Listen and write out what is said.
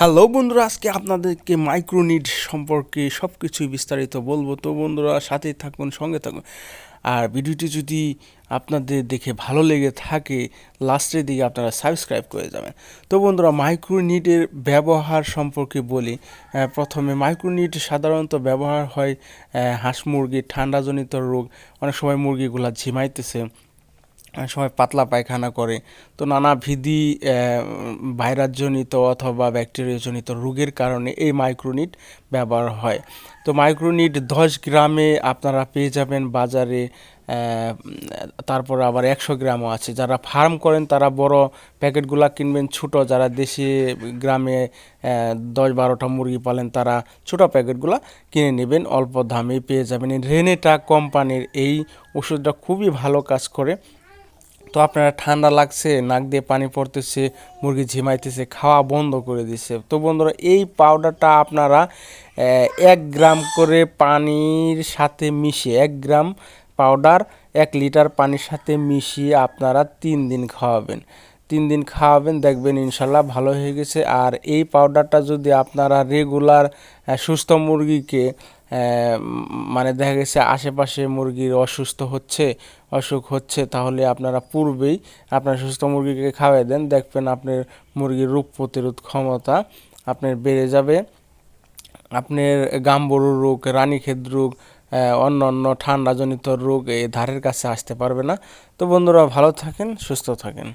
Hello বন্ধুরা, আজকে আপনাদেরকে মাইক্রোনিড সম্পর্কে সব কিছুই বিস্তারিত বলব। তো বন্ধুরা, সাথেই থাকুন, সঙ্গে থাকুন। আর ভিডিওটি যদি আপনাদের দেখে ভালো লেগে থাকে লাস্টের দিকে আপনারা সাবস্ক্রাইব করে যাবেন। তো বন্ধুরা মাইক্রোনিটের ব্যবহার সম্পর্কে বলি। প্রথমে মাইক্রোনিট সাধারণত ব্যবহার হয় হাঁস মুরগির ঠান্ডাজনিত রোগ। অনেক সময় মুরগিগুলা ঝিমাইতেছে। সময় পাতলা পায়খানা করে। তো নানাবিধি ভাইরাসজনিত অথবা ব্যাকটেরিয়াজনিত রোগের কারণে এই মাইক্রোনিট ব্যবহার হয়। তো মাইক্রোনিট দশ গ্রামে আপনারা পেয়ে যাবেন বাজারে তারপর আবার একশো গ্রামও আছে। যারা ফার্ম করেন তারা বড় প্যাকেটগুলা কিনবেন, ছোট। যারা দেশে গ্রামে দশ বারোটা মুরগি পালেন তারা ছোট প্যাকেটগুলা কিনে নেবেন, অল্প দামে পেয়ে যাবেন। রেনেটা কোম্পানির এই ওষুধটা খুবই ভালো কাজ করে। তো আপনারা ঠান্ডা লাগছে, নাক দিয়ে পানি পড়তেছে, মুরগি ঝিমাইতেছে, খাওয়া বন্ধ করে দিছে। তো বন্ধুরা, এই পাউডারটা আপনারা এক গ্রাম করে পানির সাথে মিশিয়ে, এক গ্রাম পাউডার এক লিটার পানির সাথে মিশিয়ে আপনারা তিন দিন খাওয়াবেন। তিন দিন খাওয়াবেন, দেখবেন ইনশাল্লাহ ভালো হয়ে গেছে। আর এই পাউডারটা যদি আপনারা রেগুলার সুস্থ মুরগিকে মানে দেখা গেছে আশেপাশে মুরগির অসুস্থ হচ্ছে, অসুখ হচ্ছে, তাহলে আপনারা পূর্বেই আপনার সুস্থ মুরগিকে খাওয়াই দেন। দেখবেন আপনার মুরগির রোগ প্রতিরোধ ক্ষমতা আপনার বেড়ে যাবে। আপনার গাম্বরু রোগ, রানীক্ষেত রোগ অন্য অন্য ঠান্ডাজনিত রোগ এই ধারের কাছে আসতে পারবে না। তো বন্ধুরা ভালো থাকেন, সুস্থ থাকেন।